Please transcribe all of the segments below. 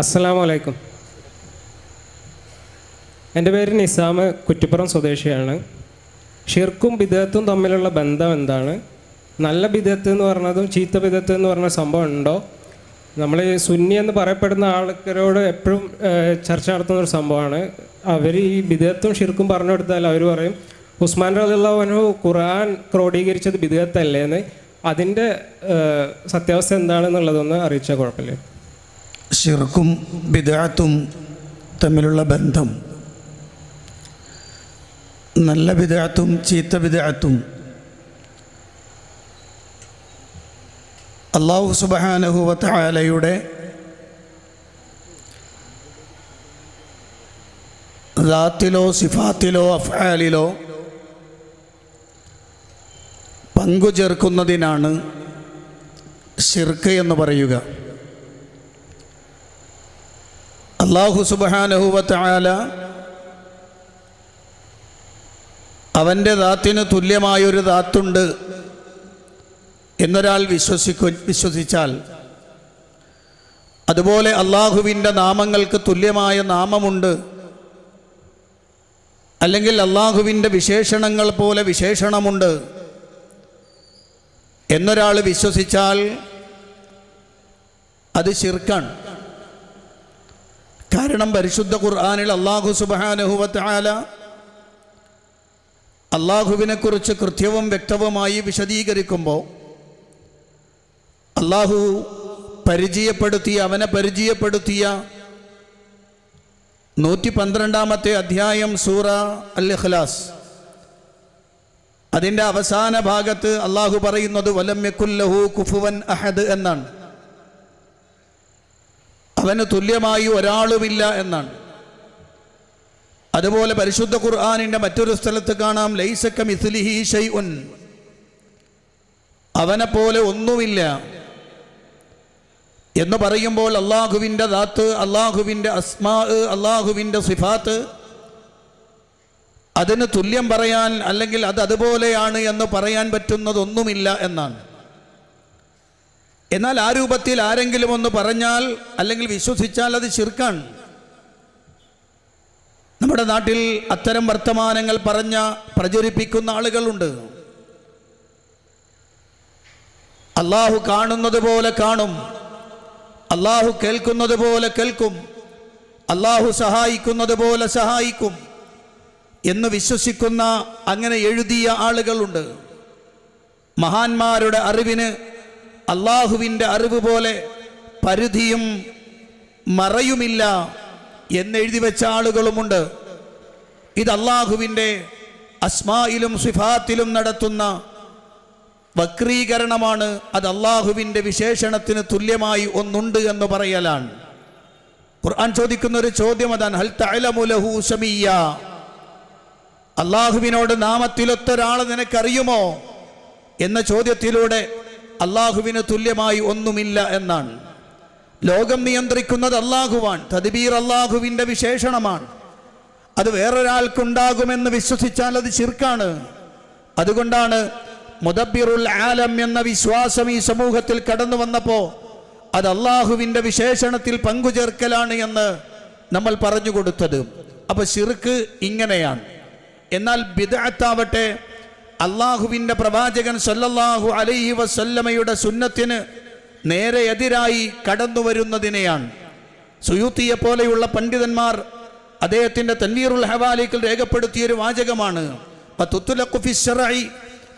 അസ്സലാമു അലൈക്കും എന്റെ പേര് നിസാം കുറ്റിപ്പുറം സ്വദേശിയാണ്. ഷിർക്കും ബിദത്തും തമ്മിലുള്ള ബന്ധം എന്താണ്? നല്ല ബിദത്ത് എന്ന് പറഞ്ഞതും ചീത്ത ബിദത്ത് എന്ന് പറഞ്ഞ സംഭവം ഉണ്ടോ? നമ്മൾ സുന്നി എന്ന് പറയപ്പെടുന്ന ആൾക്കാരോട് എപ്പോഴും ചർച്ച നടത്തുന്ന ഒരു സംഭവമാണ്. അവർ ഈ ബിദത്തും ഷിർക്കും പറഞ്ഞു കൊടുത്താൽ അവർ പറയും ഉസ്മാൻ റലിള്ളവനു ഖുർആൻ ക്രോഡീകരിച്ചത് ബിദത്തല്ലേ എന്ന്. അതിന്റെ സത്യാവസ്ഥ എന്താണെന്നുള്ളതൊന്ന് അറിയിച്ചാൽ കുഴപ്പമില്ല. ഷിർക്കും ബിദാത്തും തമ്മിലുള്ള ബന്ധം. നല്ല ബിദാത്തും ചീത്ത ബിദാത്തും അള്ളാഹു സുബാനഹുവത്തായാലയുടെ ദാത്തിലോ സിഫാത്തിലോ അഫാലിലോ പങ്കു ചേർക്കുന്നതിനാണ് ഷിർക്ക് എന്ന് പറയുക. അള്ളാഹു സുബാനഹുവത്തായാല അവന്റെ ദാത്തിന് തുല്യമായൊരു ദാത്തുണ്ട് എന്നൊരാൾ വിശ്വസിക്കു വിശ്വസിച്ചാൽ അതുപോലെ അള്ളാഹുവിന്റെ നാമങ്ങൾക്ക് തുല്യമായ നാമമുണ്ട്. അല്ലെങ്കിൽ അള്ളാഹുവിന്റെ വിശേഷണങ്ങൾ പോലെ വിശേഷണമുണ്ട് എന്നൊരാൾ വിശ്വസിച്ചാൽ അത് ശിർക്കാണ്. കാരണം പരിശുദ്ധ ഖുർആാനിൽ അള്ളാഹു സുബാനഹുവത്താല അള്ളാഹുവിനെ കുറിച്ച് കൃത്യവും വ്യക്തവുമായി വിശദീകരിക്കുമ്പോൾ അള്ളാഹു പരിചയപ്പെടുത്തിയ അവനെ പരിചയപ്പെടുത്തിയ നൂറ്റി പന്ത്രണ്ടാമത്തെ അധ്യായം സൂറ അൽ ഇഖ്ലാസ് അതിന്റെ അവസാന ഭാഗത്ത് അള്ളാഹു പറയുന്നത് വലമ്യക്കുല്ലഹു കുഫുവൻ അഹദ് എന്നാണ്. അവന് തുല്യമായി ഒരാളുമില്ല എന്നാണ്. അതുപോലെ പരിശുദ്ധ ഖുർആാനിന്റെ മറ്റൊരു സ്ഥലത്ത് കാണാം ലൈസക്ക മിസ്ലിഹി ഷൈഉൻ. അവനെ പോലെ ഒന്നുമില്ല. എന്ന് പറയുമ്പോൾ അള്ളാഹുവിന്റെ ദാത്ത് അള്ളാഹുവിന്റെ അസ്മാ അള്ളാഹുവിന്റെ സിഫാത്ത് അതിന് തുല്യം പറയാൻ അല്ലെങ്കിൽ അത് അതുപോലെയാണ് എന്ന് പറയാൻ പറ്റുന്നതൊന്നുമില്ല എന്നാണ്. എന്നാൽ ആ രൂപത്തിൽ ആരെങ്കിലും ഒന്ന് പറഞ്ഞാൽ അല്ലെങ്കിൽ വിശ്വസിച്ചാൽ അത് ശിർക്കാണ്. നമ്മുടെ നാട്ടിൽ അത്തരം വർത്തമാനങ്ങൾ പറഞ്ഞ പ്രചരിപ്പിക്കുന്ന ആളുകളുണ്ട്. അള്ളാഹു കാണുന്നത് പോലെ കാണും. അള്ളാഹു കേൾക്കുന്നത് പോലെ കേൾക്കും. അള്ളാഹു സഹായിക്കുന്നത് പോലെ സഹായിക്കും. എന്ന് വിശ്വസിക്കുന്ന അങ്ങനെ എഴുതിയ ആളുകളുണ്ട്. മഹാന്മാരുടെ അറിവിന് അള്ളാഹുവിന്റെ അറിവ് പോലെ പരിധിയും മറയുമില്ല എന്നെഴുതി വെച്ച ആളുകളുമുണ്ട്. ഇത് അള്ളാഹുവിന്റെ അസ്മായിലും സിഫാത്തിലും നടത്തുന്ന വക്രീകരണമാണ്. അത് അള്ളാഹുവിന്റെ വിശേഷണത്തിന് തുല്യമായി ഒന്നുണ്ട് എന്ന് പറയലാണ്. ഖുർആൻ ചോദിക്കുന്ന ഒരു ചോദ്യം അതാണ് അള്ളാഹുവിനോട് നാമത്തിലൊത്തൊരാളെ നിനക്കറിയുമോ? എന്ന ചോദ്യത്തിലൂടെ അള്ളാഹുവിന് തുല്യമായി ഒന്നുമില്ല എന്നാണ്. ലോകം നിയന്ത്രിക്കുന്നത് അള്ളാഹുവാൻ തദ്ബീർ അള്ളാഹുവിന്റെ വിശേഷണമാണ്. അത് വേറൊരാൾക്കുണ്ടാകുമെന്ന് വിശ്വസിച്ചാൽ അത് ചിർക്കാണ് അതുകൊണ്ടാണ് മുദബിറുൽ ആലം എന്ന വിശ്വാസം ഈ സമൂഹത്തിൽ കടന്നു വന്നപ്പോൾ അത് അള്ളാഹുവിന്റെ വിശേഷണത്തിൽ പങ്കുചേർക്കലാണ് എന്ന് നമ്മൾ പറഞ്ഞു കൊടുത്തത്. അപ്പോൾ ശിർക്ക് ഇങ്ങനെയാണ്. എന്നാൽ ബിദഅത്താവട്ടെ അള്ളാഹുവിന്റെ പ്രവാചകൻ സല്ലല്ലാഹു അലൈഹി വസല്ലമയുടെ സുന്നത്തിന് നേരെ എതിരായി കടന്നു വരുന്നതിനെയാണ്. സുയൂത്തിയെ പോലെയുള്ള പണ്ഡിതന്മാർ അദ്ദേഹത്തിന്റെ തൻവീറുൽ ഹവാലിക്കൽ രേഖപ്പെടുത്തിയൊരു വാചകമാണ്. "വതുത്ലഖു ഫി ശർഇ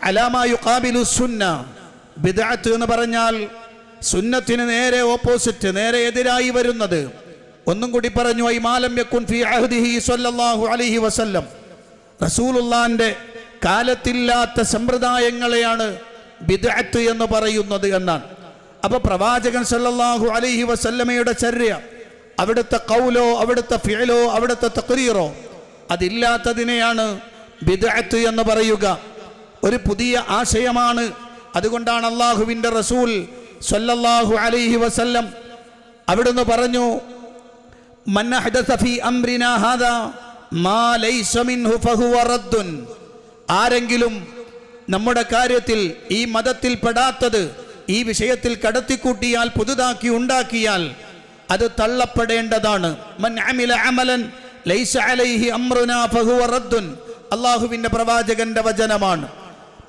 അലാ മാ യുഖാബിലു സുന്ന. ബിദ്അത്ത് എന്ന് പറഞ്ഞാൽ സുന്നത്തിന് നേരെ ഓപ്പോസിറ്റ് നേരെ എതിരായി വരുന്നത്. ഒന്നും കൂടി പറഞ്ഞു ഐ മാലം യക്കുൻ ഫി അഹദിഹി സല്ലല്ലാഹു അലൈഹി വസല്ലം. റസൂലുള്ളാന്റെ കാലത്തില്ലാത്ത സമ്പ്രദായങ്ങളെയാണ് ബിദ്അത്ത് എന്ന് പറയുന്നത് എന്നാണ്. അപ്പൊ പ്രവാചകൻ സല്ലല്ലാഹു അലൈഹി വസല്ലമയുടെ ചര്യ അവിടുത്തെ കൗലോ അവിടുത്തെ ഫിയലോ അവിടുത്തെ തക്രീറോ അതില്ലാത്തതിനെയാണ് ബിദ്അത്ത് എന്ന് പറയുക. ഒരു പുതിയ ആശയമാണ്. അതുകൊണ്ടാണ് അള്ളാഹുവിന്റെ റസൂൽ സല്ലല്ലാഹു അലൈഹി വസല്ലം അവിടുന്ന് പറഞ്ഞു മന്നഹദസ അഹ്ദസ ഫീ അംരിനാ ഹാദാ മാ ലൈസ മിൻഹു ഫഹുവ റദ്ദുൻ. ആരെങ്കിലും നമ്മുടെ കാര്യത്തിൽ ഈ മതത്തിൽ പെടാത്തത് ഈ വിഷയത്തിൽ കടത്തിക്കൂട്ടിയാൽ പുതുതാക്കി ഉണ്ടാക്കിയാൽ അത് തള്ളപ്പെടേണ്ടതാണ്. അള്ളാഹുവിന്റെ പ്രവാചകന്റെ വചനമാണ്.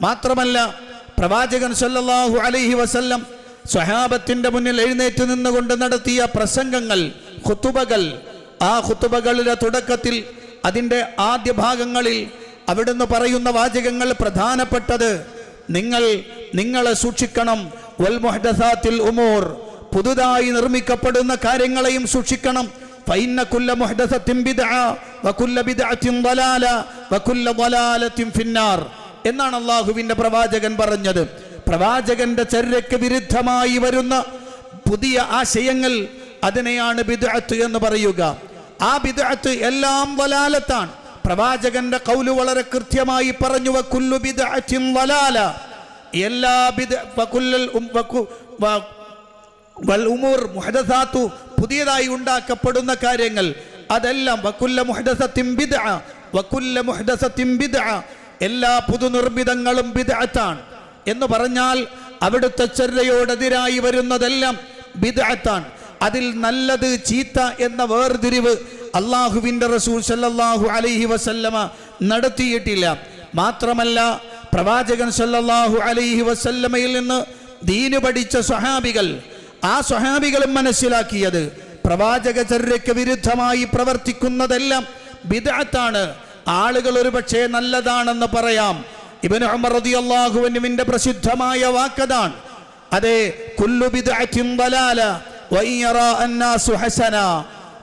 മാത്രമല്ല പ്രവാചകൻ സല്ലല്ലാഹു അലൈഹി വസല്ലം സ്വഹാബത്തിന്റെ മുന്നിൽ എഴുന്നേറ്റ് നിന്നുകൊണ്ട് നടത്തിയ പ്രസംഗങ്ങൾ ഖുത്തുബകൾ ആ ഖുത്തുബകളുടെ തുടക്കത്തിൽ അതിന്റെ ആദ്യ ഭാഗങ്ങളിൽ അവിടുന്ന് പറയുന്ന വാചകങ്ങൾ പ്രധാനപ്പെട്ടത് നിങ്ങൾ നിങ്ങളെ സൂക്ഷിക്കണം. വൽ ഉമോർ ഉമൂർ. പുതുതായി നിർമ്മിക്കപ്പെടുന്ന കാര്യങ്ങളെയും സൂക്ഷിക്കണം. വകുല്ല ളലാലത്തിൻ ഫിന്നാർ. എന്നാണ് അള്ളാഹുവിന്റെ പ്രവാചകൻ പറഞ്ഞത്. പ്രവാചകന്റെ ചര്യയ്ക്ക് വിരുദ്ധമായി വരുന്ന പുതിയ ആശയങ്ങൾ അതിനെയാണ് ബിദഅത്ത് എന്ന് പറയുക. ആ ബിദഅത്ത് എല്ലാം വലാലത്താണ്. പ്രവാചകന്റെ കൗൽ വളരെ കൃത്യമായി പറഞ്ഞു വക്കുല്ലു വലാല. എല്ലാ ബിദ് മുഹദസാത്തു പുതിയതായി ഉണ്ടാക്കപ്പെടുന്ന കാര്യങ്ങൾ. അതെല്ലാം വക്കുല്ല മുഹദസത്തിൻ ബിദ്അ വക്കുല്ല എല്ലാ പുതുനിർമ്മിതങ്ങളും ബിദഅത്താണ്. എന്ന് പറഞ്ഞാൽ അവിടുത്തെ ചര്യയോടെതിരായി വരുന്നതെല്ലാം ബിദ്അത്താണ്. അതിൽ നല്ലത് ചീത്ത എന്ന വേർതിരിവ് അള്ളാഹുവിന്റെ റസൂൽ സല്ലാഹു അലൈഹി വസല്ലമ നടത്തിയിട്ടില്ല. മാത്രമല്ല പ്രവാചകൻ സല്ലാഹു അലൈഹി വസല്ലമയിൽ നിന്ന് ദീന് പഠിച്ച സ്വഹാബികൾ ആ സ്വഹാബികളും മനസ്സിലാക്കിയത് പ്രവാചക ചര്യയ്ക്ക് വിരുദ്ധമായി പ്രവർത്തിക്കുന്നതെല്ലാം ബിദാത്താണ് ആളുകൾ ഒരു പക്ഷേ നല്ലതാണെന്ന് പറയാം. ഇബ്നു ഉമർ റളിയല്ലാഹു അൻഹുവിന്റെ പ്രസിദ്ധമായ വാക്കതാണ്. അതെ കുല്ലു ബിദ്അത്തിൻ ളലാല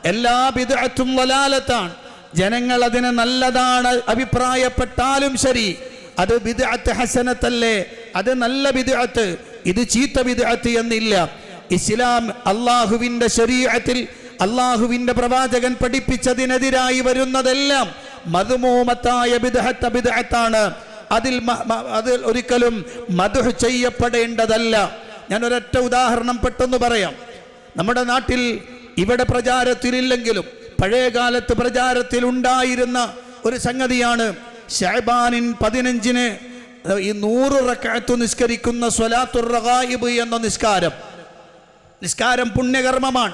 എല്ലാ ബിദ്അത്തും ളലാലത്താണ് ജനങ്ങൾ അതിനെ നല്ലതാണ് അഭിപ്രായപ്പെട്ടാലും ശരി. അത് ബിദ്അത്ത് ഹസനത്തല്ലേ? അത് നല്ല ബിദ്അത്ത്. ഇത് ചീത്ത ബിദ്അത്ത് എന്നില്ല. ഇസ്ലാം അള്ളാഹുവിന്റെ ശരീഅത്തിൽ അള്ളാഹുവിന്റെ പ്രവാചകൻ പഠിപ്പിച്ചതിനെതിരായി വരുന്നതെല്ലാം മധുമൂമത്തായ ബിദ്അത്ത് ബിദ്അത്താണ്. അതിൽ അതിൽ ഒരിക്കലും മധു ചെയ്യപ്പെടേണ്ടതല്ല. ഞാൻ ഒരൊറ്റ ഉദാഹരണം പെട്ടെന്ന് പറയാം. നമ്മുടെ നാട്ടിൽ ഇവിടെ പ്രചാരത്തിലില്ലെങ്കിലും പഴയകാലത്ത് പ്രചാരത്തിൽ ഉണ്ടായിരുന്ന ഒരു സംഗതിയാണ് ഷഹബാനിൻ പതിനഞ്ചിന് ഈ നൂറ് റക്കാത്ത് നിസ്കരിക്കുന്ന സ്വലാത്തുർ റഗായിബ് എന്ന നിസ്കാരം. നിസ്കാരം പുണ്യകർമ്മമാണ്.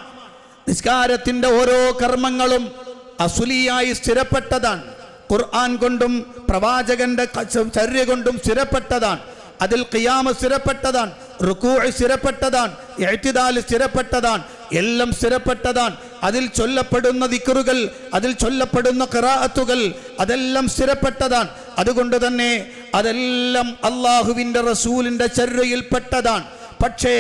നിസ്കാരത്തിന്റെ ഓരോ കർമ്മങ്ങളും അസുലിയായി സ്ഥിരപ്പെട്ടതാണ്. ഖുർആൻ കൊണ്ടും പ്രവാചകന്റെ ചര്യ കൊണ്ടും സ്ഥിരപ്പെട്ടതാണ്. അതിൽ ഖിയാമ സ്ഥിരപ്പെട്ടതാണ്. റുക്കൂ സ്ഥിരപ്പെട്ടതാണ് എഴുത്തിദാൽ സ്ഥിരപ്പെട്ടതാണ് എല്ലാം സ്ഥിരപ്പെട്ടതാണ്. അതിൽ ചൊല്ലപ്പെടുന്ന ദിക്കറുകൾ അതിൽ ചൊല്ലപ്പെടുന്ന ഖിറാഅത്തുകൾ അതെല്ലാം സ്ഥിരപ്പെട്ടതാണ്. അതുകൊണ്ട് തന്നെ അതെല്ലാം അള്ളാഹുവിന്റെ റസൂലിന്റെ ചര്യയിൽപ്പെട്ടതാണ്. പക്ഷേ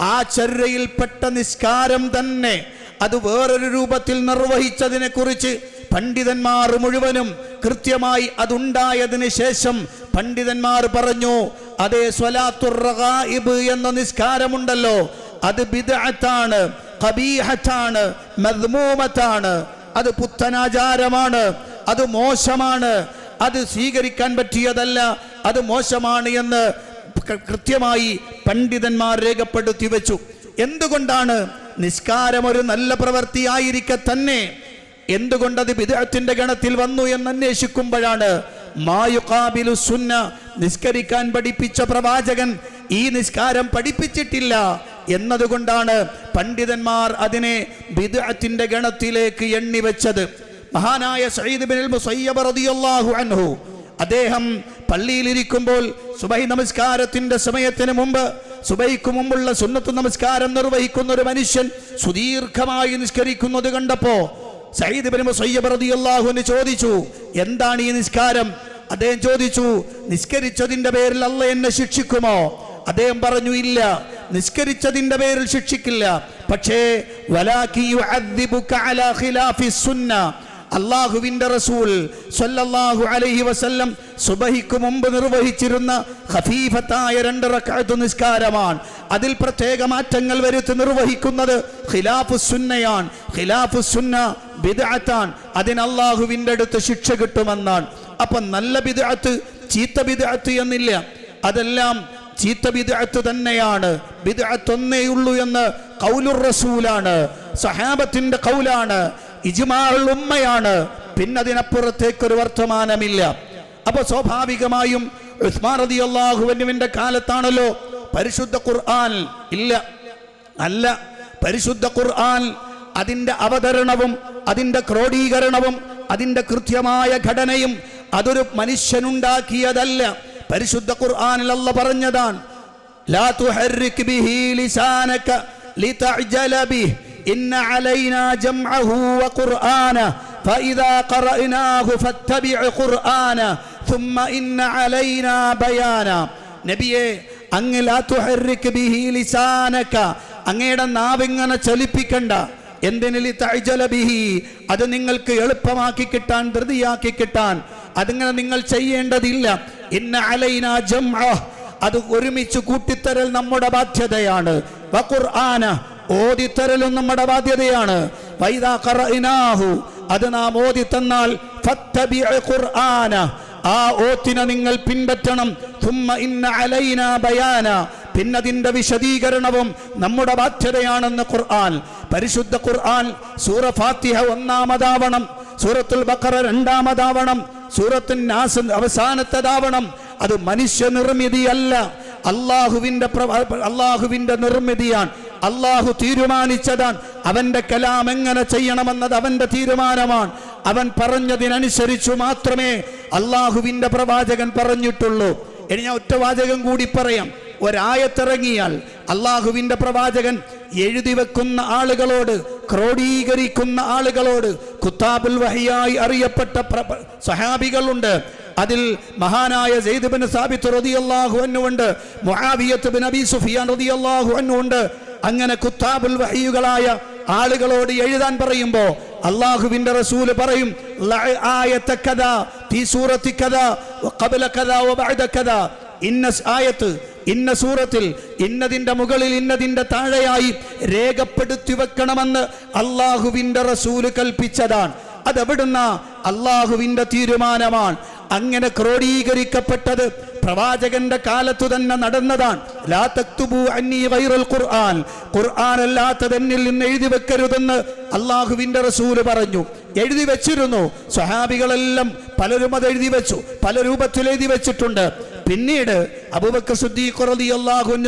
ആ ചര്യയിൽപ്പെട്ട നിസ്കാരം തന്നെ അത് വേറൊരു രൂപത്തിൽ നിർവഹിച്ചതിനെ കുറിച്ച് പണ്ഡിതന്മാർ മുഴുവനും കൃത്യമായി അതുണ്ടായതിനു ശേഷം പണ്ഡിതന്മാർ പറഞ്ഞു അതേ സ്വലാത്തുർ റഗായിബ് എന്ന നിസ്കാരമുണ്ടല്ലോ. അത് ബിദ്അത്താണ് ഖബീഹത്താണ് മദ്മൂമത്താണ്. അത് പുത്തനാചാരമാണ് അത് മോശമാണ്. അത് സ്വീകരിക്കാൻ പറ്റിയതല്ല അത് മോശമാണ് എന്ന് കൃത്യമായി പണ്ഡിതന്മാർ രേഖപ്പെടുത്തി വെച്ചു. എന്തുകൊണ്ടാണ്? നിസ്കാരം ഒരു നല്ല പ്രവൃത്തിയായിരിക്കെ തന്നെ. എന്തുകൊണ്ടത് വിദഗ്ധത്തിന്റെ ഗണത്തിൽ വന്നു എന്ന് അന്വേഷിക്കുമ്പോഴാണ് മായുക്കാബിലു സുന്ന നിസ്കരിക്കാൻ പഠിപ്പിച്ച പ്രവാചകൻ ഈ നിസ്കാരം പഠിപ്പിച്ചിട്ടില്ല എന്നതുകൊണ്ടാണ് പണ്ഡിതന്മാർ അതിനെ വിദഅത്തിന്റെ ഗണത്തിലേക്ക് എണ്ണി വെച്ചത്. മഹാനായ സയ്യിദ് ബിൻ മുസയ്യബ് റളിയല്ലാഹു അൻഹു അദ്ദേഹം പള്ളിയിൽ ഇരിക്കുമ്പോൾ സുബൈ നമസ്കാരത്തിന്റെ സമയത്തിന് മുമ്പ് സുബൈക്ക് മുമ്പുള്ള സുന്നത്ത് നമസ്കാരം നിർവഹിക്കുന്ന ഒരു മനുഷ്യൻ സുദീർഘമായി നിസ്കരിക്കുന്നത് കണ്ടപ്പോ മുസയ്യബ് റളിയല്ലാഹുവിന് ചോദിച്ചു എന്താണ് ഈ നിസ്കാരം? അദ്ദേഹം ചോദിച്ചു നിസ്കരിച്ചതിന്റെ പേരിൽ അല്ല എന്നെ ശിക്ഷിക്കുമോ? അദ്ദേഹം പറഞ്ഞു ഇല്ല നിസ്കരിച്ചതിന്റെ പേരിൽ ശിക്ഷിക്കില്ല. പക്ഷേ അള്ളാഹുവിന്റെ റസൂൽ സ്വല്ലല്ലാഹു അലൈഹി വസല്ലം സുബഹിക്ക് മുമ്പ് നിർവഹിച്ചിരുന്ന ഹഫീഫത്തായ രണ്ട് നിസ്കാരമാണ്. അതിൽ പ്രത്യേക മാറ്റങ്ങൾ വരുത്തി നിർവഹിക്കുന്നത് ഖിലാഫു സുന്നയാണ്. ഖിലാഫു സുന്ന ബിദ്അത്താണ് അതിന് അടുത്ത് ശിക്ഷ കിട്ടുമെന്നാണ്. അപ്പൊ നല്ല ബിദാത്ത് ചീത്ത ബിദാത്ത് എന്നില്ല. അതെല്ലാം ചീത്ത ബിദ്അത്ത് തന്നെയാണ്. ബിദ്അത്ത് ഒന്നേ ഉള്ളൂ എന്ന് കൗലുർ റസൂലാണ്. സഹാബത്തിന്റെ കൗലാണ്. ഇജ്മാഉൽ ഉമ്മയാണ്. പിന്നതിനപ്പുറത്തേക്ക് ഒരു വർത്തമാനമില്ല. അപ്പൊ സ്വാഭാവികമായും ഉസ്മാൻ റതി അള്ളാഹുവിന്റെ കാലത്താണല്ലോ പരിശുദ്ധ ഖുർആൻ ഇല്ല. അല്ല പരിശുദ്ധ ഖുർആൻ അതിൻ്റെ അവതരണവും അതിൻ്റെ ക്രോഡീകരണവും അതിൻ്റെ കൃത്യമായ ഘടനയും അതൊരു മനുഷ്യനുണ്ടാക്കിയതല്ല പരിശുദ്ധ ഖുർആനിൽ അല്ല പറഞ്ഞതാണ് لا تحرك به لسانك لتعجل به إن علينا جمعه وقرآنه فإذا قرأناه فاتبع قرآنه ثم إن علينا بيانا നബിയെ അങ്ങ് ലാ തുഹർരിക് ബിഹി ലിസാനക അങ്ങയുടെ നാവിങ്ങനെ ചലിപ്പിക്കണ്ട എന്തിനലി തഅജല അത് നിങ്ങൾക്ക് എളുപ്പമാക്കി കിട്ടാൻ ധൃതിയാക്കി കിട്ടാൻ. അതിങ്ങനെ നിങ്ങൾ ചെയ്യേണ്ടതില്ല. ഇന്ന അലൈന ജംഅ. അത് ഒരുമിച്ച് കൂട്ടിത്തരൽ നമ്മുടെ ബാധ്യതയാണ്. ഓതിത്തരലും നമ്മുടെ ബാധ്യതയാണ്. ഖറഇനാഹു. അത് നാം ഓതി തന്നാൽ ഖുർആന. ആ ഓത്തിനെ നിങ്ങൾ പിൻപറ്റണം. തുമ്മ ഇന്ന അലൈന ബയാന. പിന്നതിന്റെ വിശദീകരണവും നമ്മുടെ ബാധ്യതയാണെന്ന് ഖുർആൻ. പരിശുദ്ധ ഖുർആൻ സൂറ ഫാത്തിഹ ഒന്നാമതാവണം സൂറത്തുൽ ബക്കറ രണ്ടാമതാവണം സൂറത്തുൽ നാസ് അവസാനത്തതാവണം. അത് മനുഷ്യ നിർമ്മിതിയല്ല അള്ളാഹുവിന്റെ പ്രവ- അള്ളാഹുവിന്റെ നിർമ്മിതിയാണ്. അള്ളാഹു തീരുമാനിച്ചതാണ്. അവന്റെ കലാം എങ്ങനെ ചെയ്യണമെന്നത് അവന്റെ തീരുമാനമാണ്. അവൻ പറഞ്ഞതിനനുസരിച്ചു മാത്രമേ അള്ളാഹുവിന്റെ പ്രവാചകൻ പറഞ്ഞിട്ടുള്ളൂ. ഇനി ഞാൻ ഒറ്റ വാചകം കൂടി പറയാം. ഒരായത്തിറങ്ങിയാൽ അള്ളാഹുവിന്റെ പ്രവാചകൻ എഴുതി വെക്കുന്ന ആളുകളോട് ക്രോഡീകരിക്കുന്ന ആളുകളോട് കുത്താബുൽ വഹിയായി അറിയപ്പെട്ട സഹാബികളുണ്ട്. അതിൽ മഹാനായ സെയ്ദ് ബിൻ സാബിത്ത് റളിയല്ലാഹു അൻഹു ഉണ്ട്. മുആവിയത്ത് ബിൻ അബി സുഫിയാൻ റളിയല്ലാഹു അൻഹു ഉണ്ട്. അങ്ങനെ കുത്താബുൽ വഹിയുകളായ ആളുകളോട് എഴുതാൻ പറയുമ്പോൾ അള്ളാഹുവിന്റെ റസൂൽ പറയും കഥ ഫീ സൂറത്തി കഥ കദാ ഇന്ന ആയത്ത് ഇന്ന സൂറത്തിൽ ഇന്നതിന്റെ മുകളിൽ ഇന്നതിന്റെ താഴെയായി രേഖപ്പെടുത്തി വെക്കണമെന്ന് അള്ളാഹുവിന്റെ റസൂൽ കൽപ്പിച്ചതാണ്. അതെവിടുന്ന അള്ളാഹുവിന്റെ തീരുമാനമാണ്. അങ്ങനെ ക്രോഡീകരിക്കപ്പെട്ടത് പ്രവാചകന്റെ കാലത്തു തന്നെ നടന്നതാണ്. ലാ ഖുർആൻ. ഖുർആൻ നിന്ന് എഴുതി വെക്കരുതെന്ന് അള്ളാഹുവിന്റെ റസൂൽ പറഞ്ഞു. എഴുതി വെച്ചിരുന്നു. സ്വഹാബികളെല്ലാം പലരും അത് എഴുതി വെച്ചു. പല രൂപത്തിൽ എഴുതി വെച്ചിട്ടുണ്ട്. പിന്നീട് അബൂബക്കർ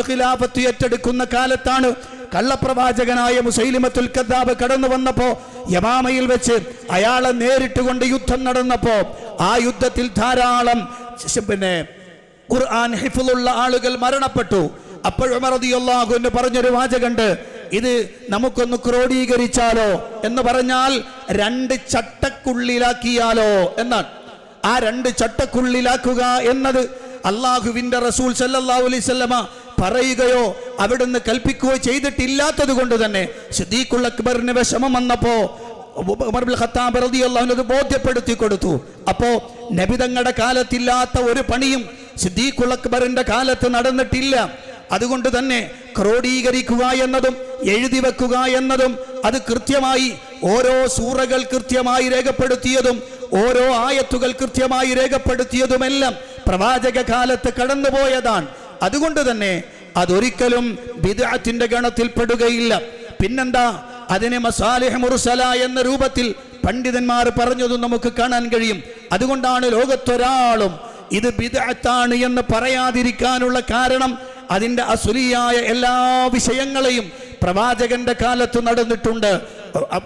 ഖിലാഫത്ത് ഏറ്റെടുക്കുന്ന കാലത്താണ് കള്ളപ്രവാചകനായ മുസൈലിമത്തുൽ കദ്ദാബ് കടന്നു വന്നപ്പോ യമാമയിൽ വെച്ച് അയാളെ നേരിട്ട് കൊണ്ട് യുദ്ധം നടന്നപ്പോ ആ യുദ്ധത്തിൽ ധാരാളം പിന്നെ ഖുർആൻ ഹിഫുള്ള ആളുകൾ മരണപ്പെട്ടു. അൻഹു പറഞ്ഞൊരു വാചകണ്ട് ഇത് നമുക്കൊന്ന് ക്രോഡീകരിച്ചാലോ എന്ന് പറഞ്ഞാൽ രണ്ട് ചട്ടക്കുള്ളിലാക്കിയാലോ എന്നാണ്. ആ രണ്ട് ചട്ടക്കുള്ളിലാക്കുക എന്നത് അള്ളാഹുവിന്റെ റസൂൽ വസല്ലമ പറയുകയോ അവിടുന്ന് കൽപ്പിക്കുകയോ ചെയ്തിട്ടില്ലാത്തത് കൊണ്ട് തന്നെ സിദ്ദീഖുൽ അക്ബറിന് വിഷമം വന്നപ്പോ ഉമർ ഖത്താബ് ബോധ്യപ്പെടുത്തി കൊടുത്തു. അപ്പോ നബിതങ്ങളുടെ കാലത്തില്ലാത്ത ഒരു പണിയും സിദ്ദീഖുൽ അക്ബറിന്റെ കാലത്ത് നടന്നിട്ടില്ല. അതുകൊണ്ട് തന്നെ ക്രോഡീകരിക്കുക എന്നതും എഴുതി വെക്കുക എന്നതും അത് കൃത്യമായി ഓരോ സൂറകൾ കൃത്യമായി രേഖപ്പെടുത്തിയതും ഓരോ ആയത്തുകൾ കൃത്യമായി രേഖപ്പെടുത്തിയതുമെല്ലാം പ്രവാചക കാലത്ത് കടന്നുപോയതാണ്. അതുകൊണ്ട് തന്നെ അതൊരിക്കലും ബിദഅത്തിന്റെ ഗണത്തിൽപ്പെടുകയില്ല പിന്നെന്താ? അതിനെ മസാലിഹ് മുർസല എന്ന രൂപത്തിൽ പണ്ഡിതന്മാർ പറഞ്ഞതും നമുക്ക് കാണാൻ കഴിയും. അതുകൊണ്ടാണ് ലോകത്തൊരാളും ഇത് ബിദാത്താണ് എന്ന് പറയാതിരിക്കാനുള്ള കാരണം അതിന്റെ അസുലിയായ എല്ലാ വിഷയങ്ങളെയും പ്രവാചകന്റെ കാലത്ത് നടന്നിട്ടുണ്ട്.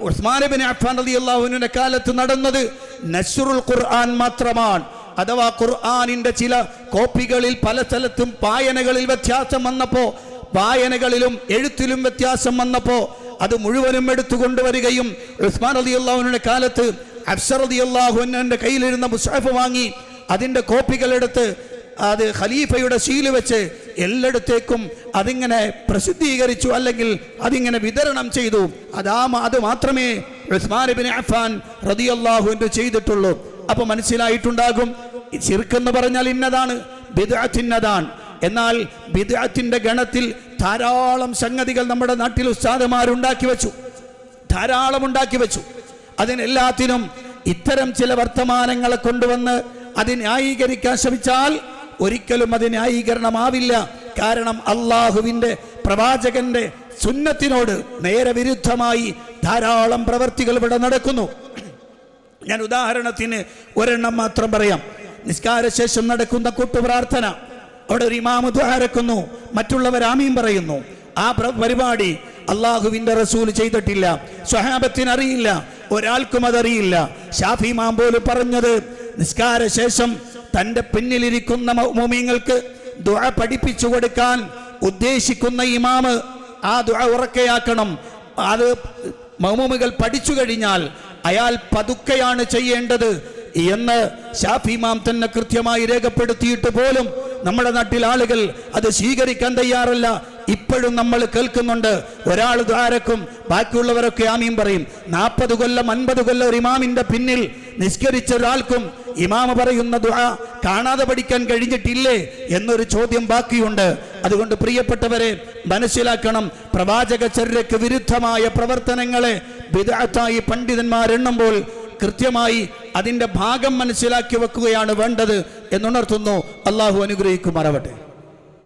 ഉസ്മാനബിൻ അഫാൻ അലി റളിയല്ലാഹുവിന്റെ കാലത്ത് നടന്നത് നസുറുൽ ഖുർആൻ മാത്രമാണ്. അഥവാ ഖുർആാനിന്റെ ചില കോപ്പികളിൽ പല സ്ഥലത്തും വായനകളിൽ വ്യത്യാസം വന്നപ്പോ വായനകളിലും എഴുത്തിലും വ്യത്യാസം വന്നപ്പോ അത് മുഴുവനും എടുത്തു കൊണ്ടുവരികയും ഉസ്മാൻ അലി അള്ളാഹുവിന്റെ കാലത്ത് അഫ്സർ അലി അള്ളാഹുവിന്റെ കയ്യിലിരുന്ന മുസാഫ് വാങ്ങി അതിന്റെ കോപ്പികളെടുത്ത് അത് ഖലീഫയുടെ ശീൽ വെച്ച് എല്ലായിടത്തേക്കും അതിങ്ങനെ പ്രസിദ്ധീകരിച്ചു അല്ലെങ്കിൽ അതിങ്ങനെ വിതരണം ചെയ്തു. അതാ അത് മാത്രമേ ഉസ്മാൻ ബിൻ അഫാൻ റളിയല്ലാഹു ചെയ്തിട്ടുള്ളൂ. അപ്പൊ മനസ്സിലായിട്ടുണ്ടാകും ചിർക്കെന്ന് പറഞ്ഞാൽ ഇന്നതാണ് ബിദാത്തിന്നതാണ് എന്നാൽ ബിദാത്തിന്റെ ഗണത്തിൽ ധാരാളം സംഗതികൾ നമ്മുടെ നാട്ടിൽ ഉസ്താദമാരുണ്ടാക്കി വെച്ചു. ധാരാളം ഉണ്ടാക്കി വെച്ചു. അതിനെല്ലാത്തിനും ഇത്തരം ചില വർത്തമാനങ്ങളെ കൊണ്ടുവന്ന് അത് ന്യായീകരിക്കാൻ ശ്രമിച്ചാൽ ഒരിക്കലും അത് ന്യായീകരണമാവില്ല. കാരണം അള്ളാഹുവിന്റെ പ്രവാചകന്റെ സുന്നത്തിനോട് നേരെ വിരുദ്ധമായി ധാരാളം പ്രവർത്തികൾ ഇവിടെ നടക്കുന്നു. ഞാൻ ഉദാഹരണത്തിന് ഒരെണ്ണം മാത്രം പറയാം. നിസ്കാരശേഷം നടക്കുന്ന കൂട്ടുപ്രാർത്ഥന അവിടെ ഒരു ഇമാമു ദ്വാരക്കുന്നു മറ്റുള്ളവർ ആമീൻ പറയുന്നു. ആ പരിപാടി അള്ളാഹുവിന്റെ റസൂൽ ചെയ്തിട്ടില്ല. സ്വഹാബത്തിന് അറിയില്ല ഒരാൾക്കും അതറിയില്ല. ഷാഫി മാം പോലും പറഞ്ഞത് നിസ്കാര ശേഷം തന്റെ പിന്നിലിരിക്കുന്ന മോമിങ്ങൾക്ക് ദുആ പഠിപ്പിച്ചു കൊടുക്കാൻ ഉദ്ദേശിക്കുന്ന ഇമാമ് ആ ദുആ ഉറക്കയാക്കണം. അത് മൗമുകൾ പഠിച്ചു കഴിഞ്ഞാൽ അയാൾ പതുക്കെയാണ് ചെയ്യേണ്ടത്. എന്ന് ഷാഫി ഇമാം തന്നെ കൃത്യമായി രേഖപ്പെടുത്തിയിട്ട് പോലും നമ്മുടെ നാട്ടിൽ ആളുകൾ അത് സ്വീകരിക്കാൻ തയ്യാറല്ല. ഇപ്പോഴും നമ്മൾ കേൾക്കുന്നുണ്ട് ഒരാൾ ദ്വാരക്കും ബാക്കിയുള്ളവരൊക്കെ ആമീം പറയും. നാൽപ്പത് കൊല്ലം അൻപത് കൊല്ലം ഒരു ഇമാമിന്റെ പിന്നിൽ നിസ്കരിച്ച ഒരാൾക്കും ഇമാമ പറയുന്ന ദുആ കാണാതെ പഠിക്കാൻ കഴിഞ്ഞിട്ടില്ലേ എന്നൊരു ചോദ്യം ബാക്കിയുണ്ട്. അതുകൊണ്ട് പ്രിയപ്പെട്ടവരെ മനസ്സിലാക്കണം പ്രവാചക ചര്യക്ക് വിരുദ്ധമായ പ്രവർത്തനങ്ങളെ വിദഗ്ധായി പണ്ഡിതന്മാർ എണ്ണുമ്പോൾ കൃത്യമായി അതിന്റെ ഭാഗം മനസ്സിലാക്കി വെക്കുകയാണ് വേണ്ടത് എന്നുണർത്തുന്നു. അള്ളാഹു അനുഗ്രഹിക്കുമാറാവട്ടെ.